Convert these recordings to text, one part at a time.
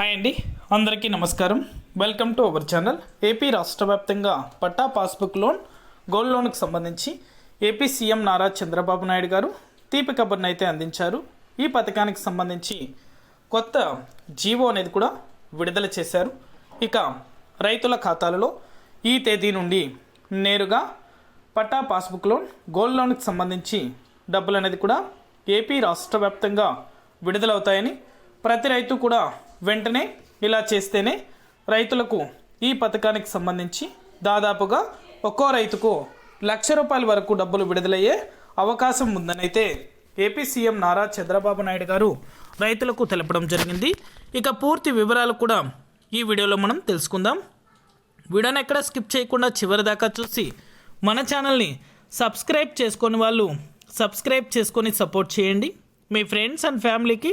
Hi అండి. అందరికీ నమస్కారం. Welcome to our channel AP రాష్ట్ర వ్యాప్తంగా పట్టా పాస్బుక్ లోన్ గోల్డ్ లోన్కి సంబంధించి ఏపీ సీఎం నారా చంద్రబాబు నాయుడు గారు తీపి కబుర్ని అయితే అందించారు. ఈ పథకానికి సంబంధించి కొత్త జీవో అనేది కూడా విడుదల చేశారు. ఇక రైతుల ఖాతాలలో ఈ తేదీ నుండి నేరుగా పట్టా పాస్బుక్ లోన్ గోల్డ్ లోన్కి సంబంధించి డబ్బులు అనేది కూడా ఏపీ రాష్ట్ర వ్యాప్తంగా విడుదలవుతాయని ప్రతి రైతు కూడా వెంటనే ఇలా చేస్తేనే రైతులకు ఈ పథకానికి సంబంధించి దాదాపుగా ఒక్కో రైతుకు లక్ష రూపాయల వరకు డబ్బులు విడుదలయ్యే అవకాశం ఉందనైతే ఏపీ సీఎం నారా చంద్రబాబు నాయుడు గారు రైతులకు తెలపడం జరిగింది. ఇక పూర్తి వివరాలు కూడా ఈ వీడియోలో మనం తెలుసుకుందాం. వీడియోని ఎక్కడ స్కిప్ చేయకుండా చివరి దాకా చూసి మన ఛానల్ని సబ్స్క్రైబ్ చేసుకొని వాళ్ళు సబ్స్క్రైబ్ చేసుకొని సపోర్ట్ చేయండి. మీ ఫ్రెండ్స్ అండ్ ఫ్యామిలీకి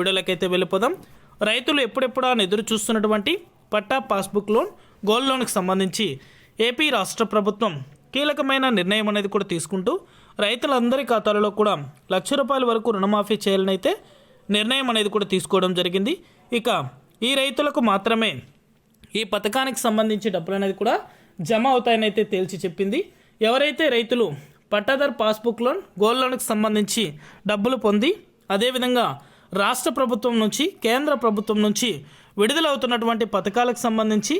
వీడియోలకైతే వెళ్ళిపోదాం. రైతులు ఎప్పుడెప్పుడు అని ఎదురు చూస్తున్నటువంటి పట్టా పాస్బుక్ లోన్ గోల్డ్ లోన్కి సంబంధించి ఏపీ రాష్ట్ర ప్రభుత్వం కీలకమైన నిర్ణయం అనేది కూడా తీసుకుంటూ రైతులందరి ఖాతాలలో కూడా లక్ష రూపాయల వరకు రుణమాఫీ చేయాలని అయితే నిర్ణయం అనేది కూడా తీసుకోవడం జరిగింది. ఇక ఈ రైతులకు మాత్రమే ఈ పథకానికి సంబంధించి డబ్బులు అనేది కూడా జమ అవుతాయని అయితే తేల్చి చెప్పింది. ఎవరైతే రైతులు పట్టాదార్ పాస్బుక్ లోన్ గోల్డ్ లోన్కి సంబంధించి డబ్బులు పొంది అదేవిధంగా రాష్ట్ర ప్రభుత్వం నుంచి కేంద్ర ప్రభుత్వం నుంచి విడుదలవుతున్నటువంటి పథకాలకు సంబంధించి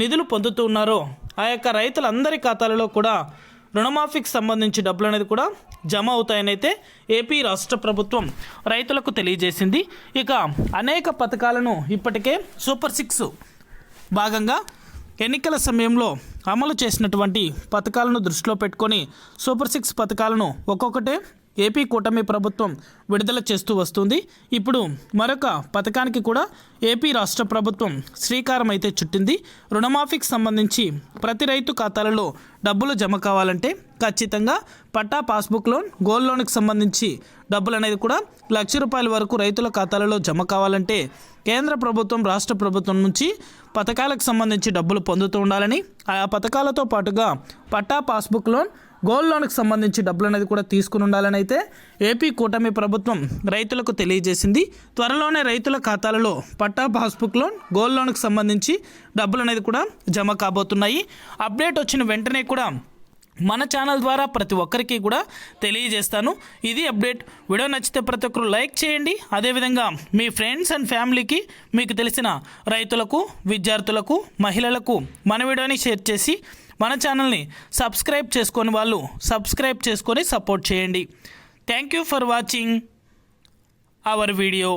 నిధులు పొందుతూ ఉన్నారో. ఆ యొక్క రైతులందరి ఖాతాలలో కూడా రుణమాఫీకి సంబంధించి డబ్బులు అనేది కూడా జమ అవుతాయని అయితే ఏపీ రాష్ట్ర ప్రభుత్వం రైతులకు తెలియజేసింది. ఇక అనేక పథకాలను ఇప్పటికే సూపర్ సిక్స్ భాగంగా ఎన్నికల సమయంలో అమలు చేసినటువంటి పథకాలను దృష్టిలో పెట్టుకొని సూపర్ సిక్స్ పథకాలను ఒక్కొక్కటే ఏపీ కూటమి ప్రభుత్వం విడుదల చేస్తూ వస్తుంది. ఇప్పుడు మరొక పథకానికి కూడా ఏపీ రాష్ట్ర ప్రభుత్వం శ్రీకారం అయితే చుట్టింది. రుణమాఫీకి సంబంధించి ప్రతి రైతు ఖాతాలలో డబ్బులు జమ కావాలంటే ఖచ్చితంగా పట్టా పాస్బుక్ లోన్ గోల్డ్ లోన్కి సంబంధించి డబ్బులు అనేది కూడా లక్ష రూపాయల వరకు రైతుల ఖాతాలలో జమ కావాలంటే కేంద్ర ప్రభుత్వం రాష్ట్ర ప్రభుత్వం నుంచి పథకాలకు సంబంధించి డబ్బులు పొందుతూ ఉండాలని ఆ పథకాలతో పాటుగా పట్టా పాస్బుక్ లోన్ గోల్డ్ లోన్కి సంబంధించి డబ్బులు అనేది కూడా తీసుకుని ఉండాలని అయితే ఏపీ కూటమి ప్రభుత్వం రైతులకు తెలియజేసింది. త్వరలోనే రైతుల ఖాతాలలో పట్టా పాస్బుక్ లోన్ గోల్డ్ లోన్కి సంబంధించి డబ్బులు అనేది కూడా జమ కాబోతున్నాయి. అప్డేట్ వచ్చిన వెంటనే కూడా మన ఛానల్ ద్వారా ప్రతి ఒక్కరికి కూడా తెలియజేస్తాను. ఇది అప్డేట్. వీడియో నచ్చితే ప్రతి ఒక్కరు లైక్ చేయండి. అదేవిధంగా మీ ఫ్రెండ్స్ అండ్ ఫ్యామిలీకి మీకు తెలిసిన రైతులకు విద్యార్థులకు మహిళలకు మన వీడియోని షేర్ చేసి మన ఛానల్ని సబ్స్క్రైబ్ చేసుకొని వాళ్ళు సబ్స్క్రైబ్ చేసుకొని సపోర్ట్ చేయండి. Thank you for watching our video.